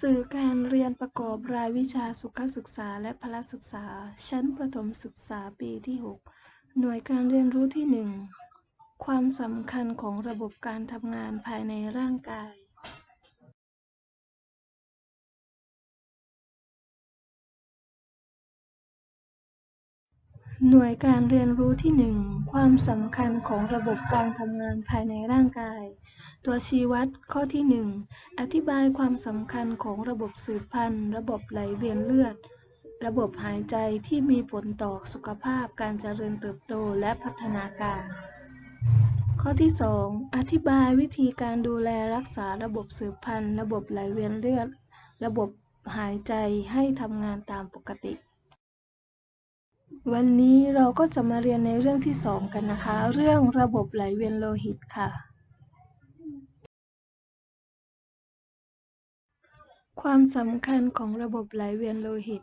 สื่อการเรียนประกอบรายวิชาสุขศึกษาและพละศึกษา ชั้นประถมศึกษาปีที่ 6 หน่วยการเรียนรู้ที่ 1 ความสำคัญของระบบการทำงานภายในร่างกาย หน่วยการเรียนรู้ที่ 1 ความสำคัญของระบบการทำงานภายในร่างกาย ตัวชี้วัดข้อที่ 1 อธิบายความสำคัญของระบบสืบพันธุ์ ระบบไหลเวียนเลือด ระบบหายใจที่มีผลต่อสุขภาพการเจริญเติบโตและพัฒนาการ ข้อที่ 2 อธิบายวิธีการดูแลรักษาระบบสืบพันธุ์ ระบบไหลเวียนเลือด ระบบหายใจให้ทำงานตามปกติ วันนี้เราก็จะมาเรียนในเรื่องที่ 2 กันนะคะ เรื่องระบบไหลเวียนโลหิตค่ะ ความสำคัญของระบบไหลเวียนโลหิต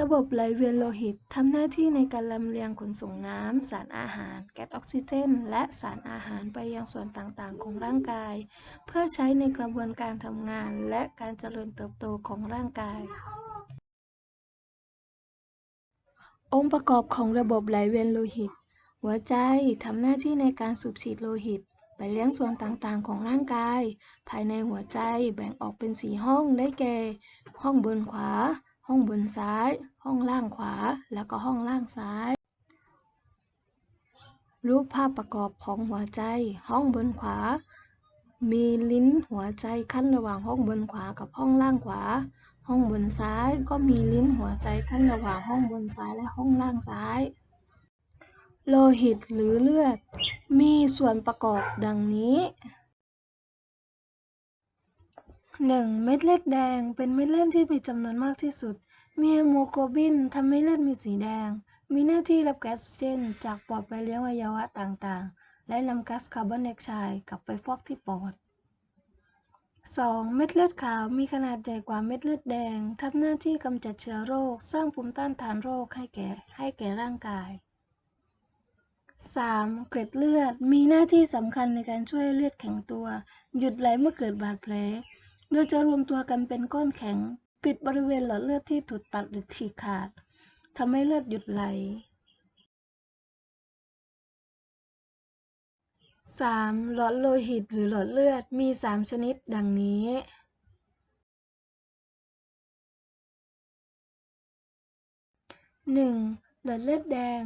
ระบบไหลเวียนโลหิตทำหน้าที่ในการลำเลียงขนส่งน้ำ สารอาหาร แก๊สออกซิเจน และสารอาหารไปยังส่วนต่างๆ ของร่างกาย เพื่อใช้ในกระบวนการทำงานและการเจริญเติบโตของร่างกาย องค์ประกอบของระบบไหลเวียนโลหิต หัวใจทำหน้าที่ในการสูบฉีดโลหิต ไปเลี้ยงส่วนต่างๆ ของร่างกาย ภายในหัวใจแบ่งออกเป็นสี่ห้องได้แก่ ห้องบนขวา ห้องบนซ้าย ห้องล่างขวา แล้วก็ห้องล่างซ้าย รูปภาพประกอบของหัวใจ ห้องบนขวา มีลิ้นหัวใจขั้นระหว่างห้องบนขวากับห้องล่างขวา ห้องบนซ้ายก็มีลิ้นหัวใจขั้นระหว่างห้องบนซ้ายและห้องล่างซ้าย โลหิตหรือเลือด มีส่วนประกอบดังนี้ 1. เม็ดเลือดแดงเป็นเม็ดเลือดที่มีจำนวนมากที่สุด มีฮีโมโกลบินทำให้เลือดมีสีแดง มีหน้าที่รับแก๊สเจนจากปอดไปเลี้ยงอวัยวะต่างๆ และนำก๊าซคาร์บอนไดออกไซด์กลับไปฟอกที่ปอด 2. เม็ดเลือดขาวมีขนาดใหญ่กว่าเม็ดเลือดแดง ทำหน้าที่กำจัดเชื้อโรค สร้างภูมิต้านทานโรคให้แก่ให้แก่ร่างกาย 3. เกล็ดเลือดมีหน้าที่สำคัญในการช่วยเลือดแข็งตัว หยุดไหลเมื่อเกิดบาดแผล โดยจะรวมตัวกันเป็นก้อนแข็ง ปิดบริเวณหลอดเลือดที่ถูกตัดหรือฉีกขาดทำให้เลือดหยุดไหล 3. หลอดโลหิตหรือหลอดเลือดมี 3 ชนิดดังนี้ 1. หลอดเลือดแดง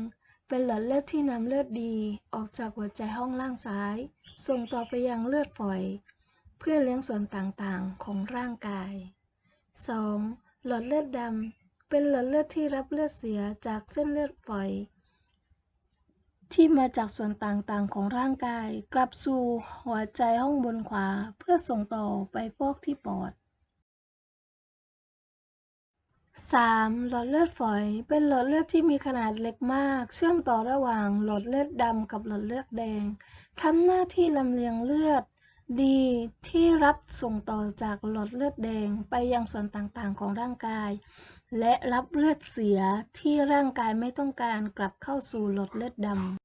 เป็นหลอดเลือดที่นำเลือดดีออกจากหัวใจห้องล่างซ้าย ส่งต่อไปยังเลือดฝอย เพื่อเลี้ยงส่วนต่างๆของร่างกาย 2. หลอดเลือดดำ เป็นหลอดเลือดที่รับเลือดเสียจากเส้นเลือดฝอย ที่มาจากส่วนต่างๆของร่างกาย กลับสู่หัวใจห้องบนขวาเพื่อส่งต่อไปฟอกที่ปอด 3. หลอดเลือดฝอยเป็นหลอดเลือดที่มีขนาดเล็กมาก เชื่อมต่อระหว่างหลอดเลือดดำกับหลอดเลือดแดงทำหน้าที่ลำเลียงเลือดดีที่รับส่งต่อจากหลอดเลือดแดงไปยังส่วนต่างๆของร่างกาย และรับเลือดเสียที่ร่างกายไม่ต้องการกลับเข้าสู่หลอดเลือดดำ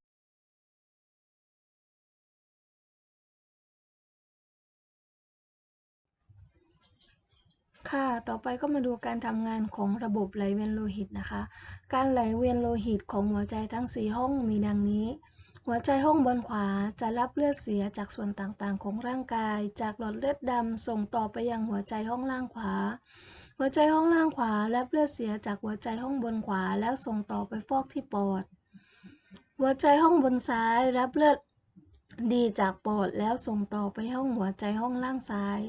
ค่ะ ต่อไปก็มาดูการทำงานของระบบไหลเวียนโลหิตนะคะ การไหลเวียนโลหิตของหัวใจทั้ง 4 ห้องมีดังนี้ หัวใจห้องบนขวาจะรับเลือดเสียจากส่วนต่างๆ ของร่างกาย จากหลอดเลือดดำส่งต่อไปยังหัวใจห้องล่างขวา หัวใจห้องล่างขวารับเลือดเสียจากหัวใจห้องบนขวาแล้วส่งต่อไปฟอกที่ปอด หัวใจห้องบนซ้ายรับเลือดดีจากปอดแล้วส่งต่อไปห้องหัวใจห้องล่างซ้าย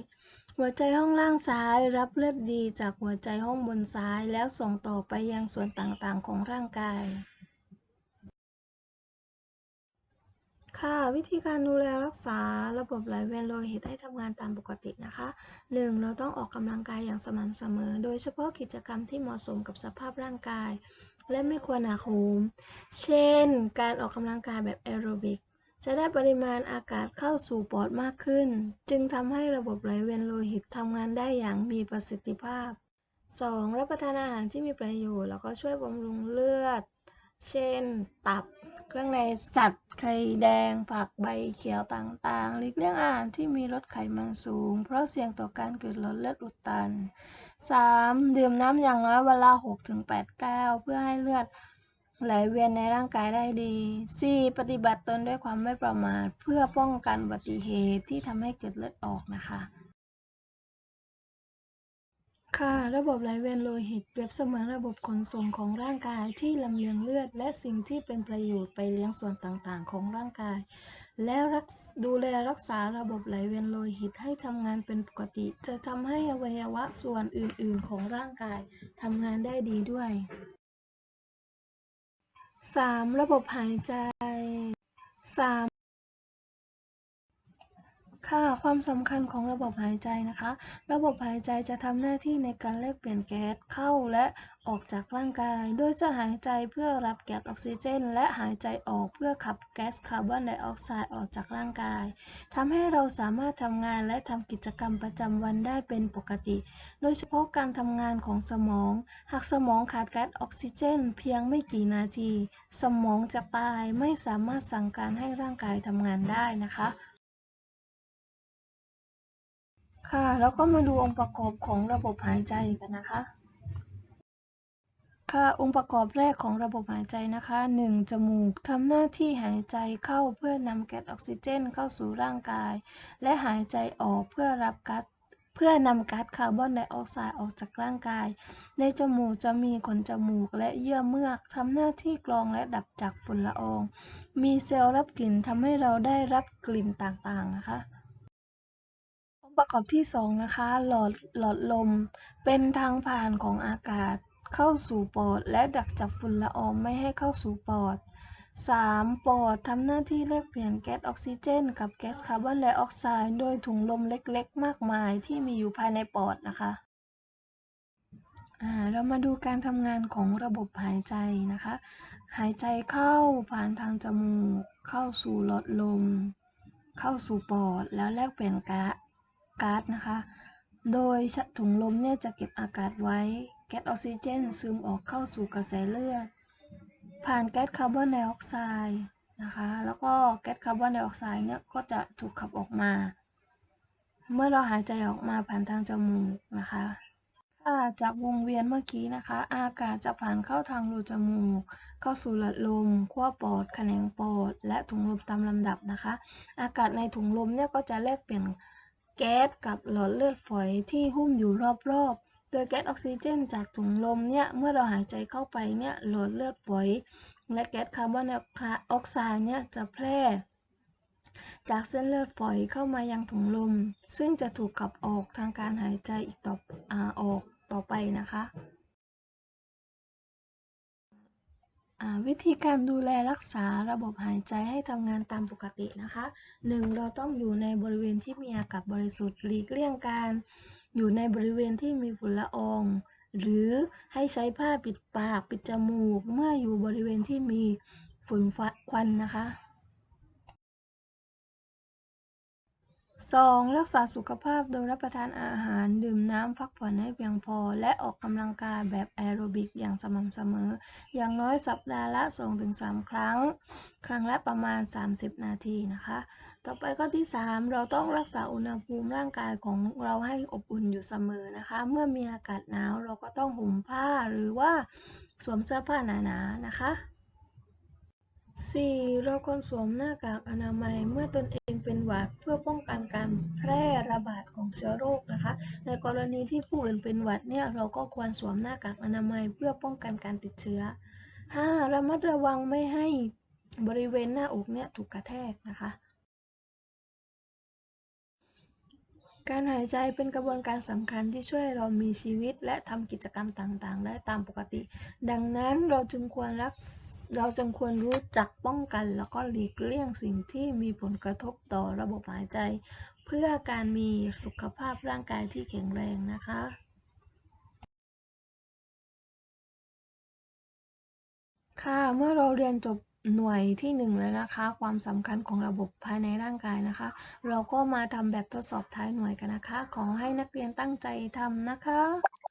หัวใจห้องล่างซ้าย รับเลือดดีจากหัวใจห้องบนซ้าย แล้วส่งต่อไปยังส่วนต่างๆของร่างกาย ค่ะ วิธีการดูแลรักษาระบบไหลเวียนโลหิตให้ทำงานตามปกตินะคะ 1. เราต้องออกกำลังกายอย่างสม่ำเสมอ โดยเฉพาะกิจกรรมที่เหมาะสมกับสภาพร่างกาย และไม่ควรหนักโหมเช่น การออกกำลังกายแบบแอโรบิกจะได้ปริมาณอากาศเข้าสู่ปอดมากขึ้น จึงทำให้ระบบไหลเวียนโลหิตทำงานได้อย่างมีประสิทธิภาพ 2. รับประทานอาหารที่มีประโยชน์ แล้วก็ช่วยบำรุงเลือด เช่น ตับเครื่องในสัตว์ไข่แดง ผักใบเขียวต่างๆหลีกเลี่ยงอาหารที่มีรสไขมันสูง เพราะเสี่ยงต่อการเกิดหลอดเลือดอุดตัน 3. ดื่มน้ำอย่างน้อยวันละ6-8 แก้ว เพื่อให้เลือดไหลเวียนในร่างกายได้ดี 4. ปฏิบัติตนด้วยความไม่ประมาทเพื่อป้องกันอุบัติเหตุที่ทำให้เกิดเลือดออกนะคะ ค่ะ ระบบไหลเวียนโลหิตเปรียบเสมือนระบบขนส่งของร่างกายที่ลำเลียงเลือด และสิ่งที่เป็นประโยชน์ไปเลี้ยงส่วนต่างๆ ของร่างกาย และรักดูแลรักษาระบบไหลเวียนโลหิตให้ทำงานเป็นปกติ จะทำให้อวัยวะส่วนอื่นๆ ของร่างกายทำงานได้ดีด้วย 3. ระบบหายใจ 3. ค่ะ ความสำคัญของระบบหายใจนะคะ ระบบหายใจจะทำหน้าที่ในการแลกเปลี่ยนแก๊สเข้าและออกจากร่างกาย โดยจะหายใจเพื่อรับแก๊สออกซิเจน และหายใจออกเพื่อขับแก๊สคาร์บอนไดออกไซด์ออกจากร่างกายทำให้เราสามารถทำงานและทำกิจกรรมประจำวันได้เป็นปกติ โดยเฉพาะการทำงานของสมอง หากสมองขาดแก๊สออกซิเจน เพียงไม่กี่นาที สมองจะตายไม่สามารถสั่งการให้ร่างกายทำงานได้นะคะ ค่ะ แล้วก็มาดูองค์ประกอบของระบบหายใจกันนะคะ ค่ะ องค์ประกอบแรกของระบบหายใจนะคะ 1. จมูกทำหน้าที่หายใจเข้าเพื่อนำแก๊สออกซิเจนเข้าสู่ร่างกาย และหายใจออกเพื่อรับก๊าซเพื่อนำก๊าซคาร์บอนไดออกไซด์ออกจากร่างกาย ในจมูกจะมีขนจมูกและเยื่อเมือกทำหน้าที่กรองและดับจักฝุ่นละออง มีเซลล์รับกลิ่นทำให้เราได้รับกลิ่นต่างๆนะคะ ประกอบที่ 2 นะคะ หลอดหลอดลม เป็นทางผ่านของอากาศเข้าสู่ปอด และดักจับฝุ่นละอองไม่ให้เข้าสู่ปอด 3. ปอดทำหน้าที่แลกเปลี่ยนแก๊สออกซิเจน กับแก๊สคาร์บอนไดออกไซด์โดยถุงลมเล็กๆ มากมายที่มีอยู่ภายในปอดนะคะเรามาดูการทำงานของระบบหายใจนะคะ หายใจเข้าผ่านทางจมูก เข้าสู่หลอดลม เข้าสู่ปอด แล้วแลกเปลี่ยนก๊า ก๊าซนะคะ โดยถุงลมเนี่ยจะเก็บอากาศไว้ แก๊สออกซิเจนซึมออกเข้าสู่กระแสเลือด ผ่านแก๊สคาร์บอนไดออกไซด์นะคะ แล้วก็แก๊สคาร์บอนไดออกไซด์เนี่ยก็จะถูกขับออกมา เมื่อเราหายใจออกมาผ่านทางจมูกนะคะถ้าจากวงเวียนเมื่อกี้นะคะ อากาศจะผ่านเข้าทางรูจมูก เข้าสู่หลอดลมขั้วปอดแขนงปอด และถุงลมตามลำดับนะคะ อากาศในถุงลมเนี่ยก็จะแลกเปลี่ยน แก๊สกับหลอดเลือดฝอยที่หุ้มอยู่รอบๆ โดยแก๊สออกซิเจนจากถุงลมเนี่ย เมื่อเราหายใจเข้าไปเนี่ย หลอดเลือดฝอย และแก๊สคาร์บอนไดออกไซด์เนี่ยจะแพร่ จากเส้นเลือดฝอยเข้ามายังถุงลม ซึ่งจะถูกขับออกทางการหายใจอีกต่ออออกต่อไปนะคะ วิธีการดูแลรักษาระบบหายใจให้ทำงานตามปกตินะคะ 1. เราต้องอยู่ในบริเวณที่มีอากาศบริสุทธิ์หลีกเลี่ยงการอยู่ในบริเวณที่มีฝุ่นละออง หรือให้ใช้ผ้าปิดปากปิดจมูก เมื่ออยู่บริเวณที่มีฝุ่นควันนะคะ 2. รักษาสุขภาพโดยรับประทานอาหาร ดื่มน้ำพักผ่อนให้เพียงพอ และออกกำลังกายแบบแอโรบิกอย่างสม่ำเสมอ อย่างน้อยสัปดาห์ละ 2-3 ครั้ง ครั้งละประมาณ 30 นาทีนะคะ ต่อไปข้อที่ 3 เราต้องรักษาอุณหภูมิร่างกายของเราให้อบอุ่นอยู่เสมอนะคะ เมื่อมีอากาศหนาวเราก็ต้องห่มผ้าหรือว่าสวมเสื้อผ้าหนาๆนะคะ 4. เราควรสวมหน้ากากอนามัยเมื่อตนเอง เป็นหวัดเพื่อป้องกันการแพร่ระบาดของเชื้อโรคนะคะ ในกรณีที่ผู้อื่นเป็นหวัดเนี่ยเราก็ควรสวมหน้ากากอนามัยเพื่อป้องกันการติดเชื้อ 5. ระมัดระวังไม่ให้บริเวณหน้าอกเนี่ยถูกกระแทกนะคะการหายใจเป็นกระบวนการสำคัญที่ช่วยเรามีชีวิตและทำกิจกรรมต่างๆ ได้ตามปกติ ดังนั้นเราจึงควรรัก เราจึงควรรู้จักป้องกันแล้วก็หลีกเลี่ยงสิ่งที่มีผลกระทบต่อระบบหายใจ เพื่อการมีสุขภาพร่างกายที่แข็งแรงนะคะค่ะเมื่อเราเรียนจบหน่วยที่หนึ่งแล้วนะคะ ความสำคัญของระบบภายในร่างกายนะคะ เราก็มาทำแบบทดสอบท้ายหน่วยกันนะคะ ขอให้นักเรียนตั้งใจทำนะคะ